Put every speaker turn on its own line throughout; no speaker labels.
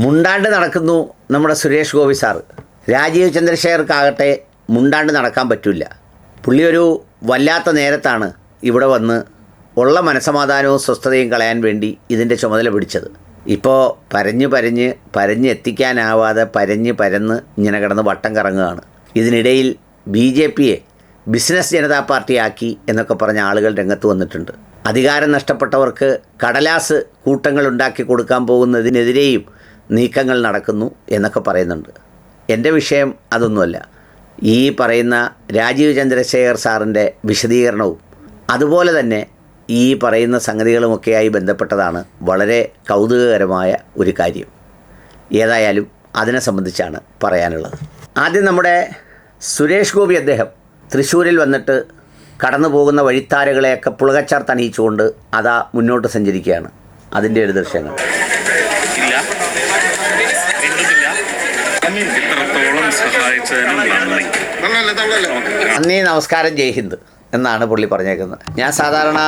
മുണ്ടാണ്ട് നടക്കുന്നു നമ്മുടെ സുരേഷ് ഗോപി സാർ. രാജീവ് ചന്ദ്രശേഖർക്കാകട്ടെ മുണ്ടാണ്ട് നടക്കാൻ പറ്റില്ല പുള്ളി ഒരു വല്ലാത്ത നേരത്താണ് ഇവിടെ വന്ന് ഉള്ള മനസമാധാനവും സ്വസ്ഥതയും കളയാൻ വേണ്ടി ഇതിന്റെ ചുമതല പിടിച്ചത്. ഇപ്പോൾ പരഞ്ഞ് പരഞ്ഞ് പരഞ്ഞ് എത്തിക്കാനാവാതെ പരഞ്ഞ് പരന്ന് ഇങ്ങനെ കിടന്ന് വട്ടം കറങ്ങുകയാണ്. ഇതിനിടയിൽ ബി ജെ പിയെ ബിസിനസ് ജനതാ പാർട്ടിയാക്കി എന്നൊക്കെ പറഞ്ഞ ആളുകൾ രംഗത്ത് വന്നിട്ടുണ്ട്. അധികാരം നഷ്ടപ്പെട്ടവർക്ക് കടലാസ് കൂട്ടങ്ങൾ ഉണ്ടാക്കി കൊടുക്കാൻ പോകുന്നതിനെതിരെയും നീക്കങ്ങൾ നടക്കുന്നു എന്നൊക്കെ പറയുന്നുണ്ട്. എന്റെ വിഷയം അതൊന്നുമല്ല. ഈ പറയുന്ന രാജീവ് ചന്ദ്രശേഖർ സാറിന്റെ വിശദീകരണവും അതുപോലെ തന്നെ ഈ പറയുന്ന സംഗതികളുമൊക്കെയായി ബന്ധപ്പെട്ടതാണ് വളരെ കൗതുകകരമായ ഒരു കാര്യം. ഏതായാലും അതിനെ സംബന്ധിച്ചാണ് പറയാനുള്ളത്. ആദ്യം നമ്മുടെ സുരേഷ് ഗോപി അദ്ദേഹം തൃശ്ശൂരിൽ വന്നിട്ട് കടന്നു പോകുന്ന വഴിത്താരകളെയൊക്കെ പുളകച്ചാർ തണിയിച്ചുകൊണ്ട് അതാ മുന്നോട്ട് സഞ്ചരിക്കുകയാണ്. അതിന്റെ ഒരു ദൃശ്യങ്ങൾ.
ഇത്രത്തോളം സഹായിച്ചതിനും നന്ദി.
നന്ദി നമസ്കാരം ജയ് ഹിന്ദ് എന്നാണ് പുള്ളി പറഞ്ഞേക്കുന്നത്. ഞാൻ സാധാരണ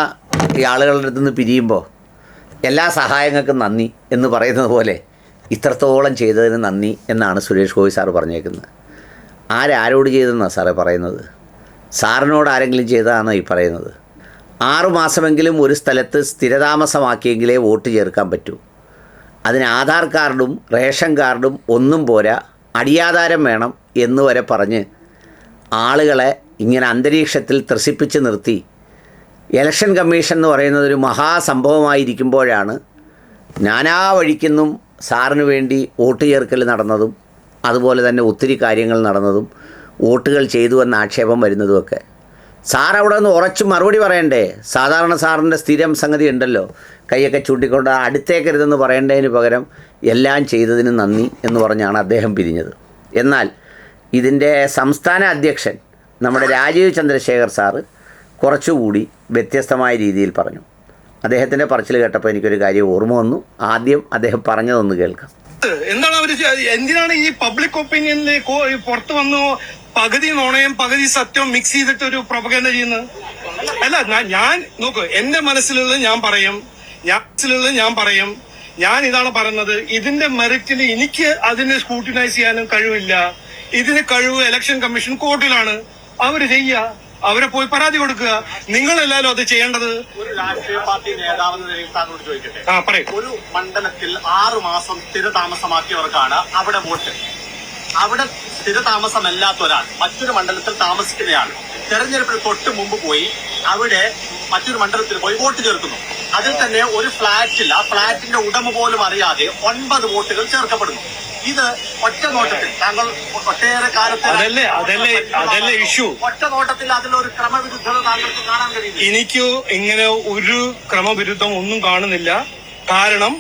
ഈ ആളുകളുടെ അടുത്ത് നിന്ന് പിരിയുമ്പോൾ എല്ലാ സഹായങ്ങൾക്കും നന്ദി എന്ന് പറയുന്നത് പോലെ ഇത്രത്തോളം ചെയ്തതിന് നന്ദി എന്നാണ് സുരേഷ് ഗോപി സാറ് പറഞ്ഞേക്കുന്നത്. ആരാരോട് ചെയ്തെന്നാണ് സാറേ പറയുന്നത്? സാറിനോട് ആരെങ്കിലും ചെയ്തതാണോ ഈ പറയുന്നത്? ആറു മാസമെങ്കിലും ഒരു സ്ഥലത്ത് സ്ഥിരതാമസമാക്കിയെങ്കിലേ വോട്ട് ചേർക്കാൻ പറ്റൂ. അതിന് ആധാർ കാർഡും റേഷൻ കാർഡും ഒന്നും പോരാ. അടിയാധാരം വേണം എന്ന് വരെ പറഞ്ഞ് ആളുകളെ ഇങ്ങനെ അന്തരീക്ഷത്തിൽ ത്രസിപ്പിച്ച് നിർത്തി. ഇലക്ഷൻ കമ്മീഷൻ എന്ന് പറയുന്നത് ഒരു മഹാസംഭവമായിരിക്കുമ്പോഴാണ് നാനാ വഴിക്കുന്നും സാറിന് വേണ്ടി വോട്ട് ചേർക്കൽ നടന്നതും അതുപോലെ തന്നെ ഒത്തിരി കാര്യങ്ങൾ നടന്നതും വോട്ടുകൾ ചെയ്തു എന്ന ആക്ഷേപം വരുന്നതുമൊക്കെ. സാർ അവിടെ നിന്ന് ഉറച്ച് മറുപടി പറയണ്ടേ? സാധാരണ സാറിന്റെ സ്ഥിരം സംഗതി ഉണ്ടല്ലോ. കൈയൊക്കെ ചൂണ്ടിക്കൊണ്ട് അടുത്തേക്കരുതെന്ന് പറയേണ്ടതിന് പകരം എല്ലാം ചെയ്തതിന് നന്ദി എന്ന് പറഞ്ഞാണ് അദ്ദേഹം പിരിഞ്ഞത്. എന്നാൽ ഇതിന്റെ സംസ്ഥാന അധ്യക്ഷൻ നമ്മുടെ രാജീവ് ചന്ദ്രശേഖർ സാറ് കുറച്ചുകൂടി വ്യത്യസ്തമായ രീതിയിൽ പറഞ്ഞു. അദ്ദേഹത്തിന്റെ പറച്ചിൽ കേട്ടപ്പോൾ എനിക്കൊരു കാര്യം ഓർമ്മ വന്നു. ആദ്യം അദ്ദേഹം പറഞ്ഞതൊന്ന് കേൾക്കാം.
എന്താണ് അവർ എന്തിനാണ് ഈ പബ്ലിക് ഒപ്പീനിയനിൽ പുറത്തു വന്നു പകുതി നുണയും പകുതി സത്യവും മിക്സ് ചെയ്തിട്ട് ഒരു പ്രൊപകേന്ദ ചെയ്യുന്നത്? അല്ല ഞാൻ- നോക്ക് എന്റെ മനസ്സിലുള്ളത് ഞാൻ പറയും. ഞാൻ മനസ്സിലുള്ളത് ഞാൻ പറയും. ഞാൻ ഇതാണ് പറയുന്നത്. ഇതിന്റെ മെറിറ്റിൽ എനിക്ക് അതിനെ സ്കൂട്ടിനൈസ് ചെയ്യാനും കഴിവില്ല. ഇതിന് കഴിവ് ഇലക്ഷൻ കമ്മീഷൻ കോർട്ടിലാണ് അവർ ചെയ്യുക അവരെ പോയി പരാതി കൊടുക്കുക. നിങ്ങൾ എല്ലാവരും അത് ചെയ്യേണ്ടത്?
ഒരു രാഷ്ട്രീയ പാർട്ടി നേതാവെന്ന നിലയിൽ താങ്കളോട് ചോദിക്കട്ടെ. ഒരു മണ്ഡലത്തിൽ ആറു മാസം സ്ഥിരതാമസമാക്കിയവർക്കാണ് അവിടെ വോട്ട്. അവിടെ സ്ഥിരതാമസമല്ലാത്ത ഒരാൾ മറ്റൊരു മണ്ഡലത്തിൽ താമസിക്കുന്നയാൾ. തെരഞ്ഞെടുപ്പിന് തൊട്ട് മുമ്പ് പോയി അവിടെ മറ്റൊരു മണ്ഡലത്തിൽ പോയി വോട്ട് ചേർക്കുന്നു. അതിൽ തന്നെ ഒരു ഫ്ളാറ്റിൽ ആ ഫ്ളാറ്റിന്റെ ഉടമ പോലും അറിയാതെ ഒൻപത് വോട്ടുകൾ ചേർക്കപ്പെടുന്നു. ഇത് ഒറ്റ നോട്ടത്തിൽ താങ്കൾ ഒട്ടേറെ കാലത്ത്
അതല്ലേ അതല്ലേ അതല്ലേ ഇഷ്യൂ?
ഒറ്റ നോട്ടത്തിൽ അതിലൊരു ക്രമവിരുദ്ധത താങ്കൾക്ക് കാണാൻ കഴിയില്ല
എനിക്ക് ഇങ്ങനെ ഒരു ക്രമവിരുദ്ധം ഒന്നും കാണുന്നില്ല. കാരണം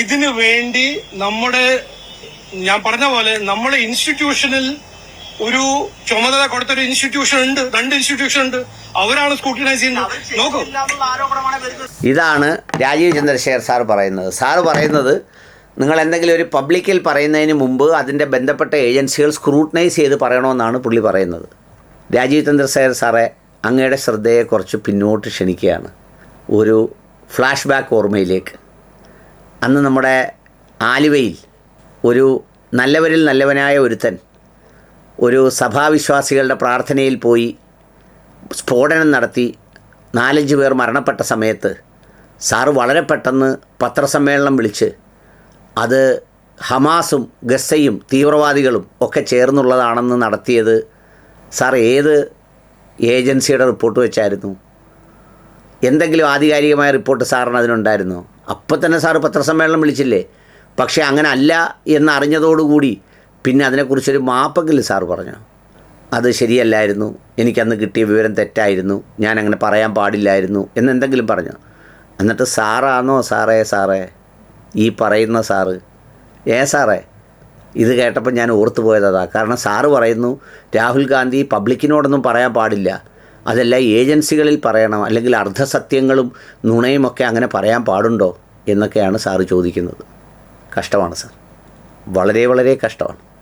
ഇതിനു വേണ്ടി നമ്മുടെ ഞാൻ പറഞ്ഞ പോലെ നമ്മുടെ ഇൻസ്റ്റിറ്റ്യൂഷനിൽ ഒരു ചുമതല കൊടുത്തൊരു ഇൻസ്റ്റിറ്റ്യൂഷൻ ഉണ്ട് രണ്ട് ഇൻസ്റ്റിറ്റ്യൂഷൻ ഉണ്ട്. അവരാണ് സ്കൂട്ടിനൈസ് ചെയ്യുന്നത്. നോക്കൂ.
ഇതാണ് രാജീവ് ചന്ദ്രശേഖർ സാർ പറയുന്നത്. സാർ പറയുന്നത് നിങ്ങൾ എന്തെങ്കിലും ഒരു പബ്ലിക്കിൽ പറയുന്നതിന് മുമ്പ് അതിന്റെ ബന്ധപ്പെട്ട ഏജൻസികൾ സ്ക്രൂട്ടനൈസ് ചെയ്ത് പറയണമെന്നാണ് പുള്ളി പറയുന്നത്. രാജീവ് ചന്ദ്രശേഖർ സാറെ അങ്ങയുടെ ശ്രദ്ധയെ കുറച്ച് പിന്നോട്ട് ക്ഷണിക്കുകയാണ്. ഒരു ഫ്ലാഷ് ബാക്ക് ഓർമ്മയിലേക്ക്. അന്ന് നമ്മുടെ ആലുവയിൽ ഒരു നല്ലവരിൽ നല്ലവനായ ഒരുത്തൻ ഒരു സഭാവിശ്വാസികളുടെ പ്രാർത്ഥനയിൽ പോയി സ്ഫോടനം നടത്തി നാലഞ്ച് പേർ മരണപ്പെട്ട സമയത്ത് സാറ് വളരെ പെട്ടെന്ന് പത്രസമ്മേളനം വിളിച്ച് അത് ഹമാസും ഗസയും തീവ്രവാദികളും ഒക്കെ ചേർന്നുള്ളതാണെന്ന് നടത്തിയത് സാർ ഏത് ഏജൻസിയുടെ റിപ്പോർട്ട് വെച്ചായിരുന്നു? എന്തെങ്കിലും ആധികാരികമായ റിപ്പോർട്ട് സാറിന് അതിനുണ്ടായിരുന്നോ? അപ്പോൾ തന്നെ സാറ് പത്രസമ്മേളനം വിളിച്ചില്ലേ? പക്ഷേ അങ്ങനെ അല്ല എന്നറിഞ്ഞതോടുകൂടി പിന്നെ അതിനെക്കുറിച്ചൊരു മാപ്പെങ്കിലും സാറ് പറഞ്ഞു. അത് ശരിയല്ലായിരുന്നു. എനിക്കന്ന് കിട്ടിയ വിവരം തെറ്റായിരുന്നു. ഞാൻ അങ്ങനെ പറയാൻ പാടില്ലായിരുന്നു എന്നെന്തെങ്കിലും പറഞ്ഞു. എന്നിട്ട് സാറാണോ സാറേ സാറേ ഈ പറയുന്ന സാറ്. ഏ സാറേ ഇത് കേട്ടപ്പോൾ ഞാൻ ഓർത്തു പോയതാ. കാരണം സാറ് പറയുന്നു രാഹുൽ ഗാന്ധി പബ്ലിക്കിനോടൊന്നും പറയാൻ പാടില്ല. അതെല്ലാം ഏജൻസികളിൽ പറയണം. അല്ലെങ്കിൽ അർദ്ധസത്യങ്ങളും നുണയുമൊക്കെ അങ്ങനെ പറയാൻ പാടുണ്ടോ എന്നൊക്കെയാണ് സാറ് ചോദിക്കുന്നത്. കഷ്ടമാണ് സാർ. വളരെ വളരെ കഷ്ടമാണ്.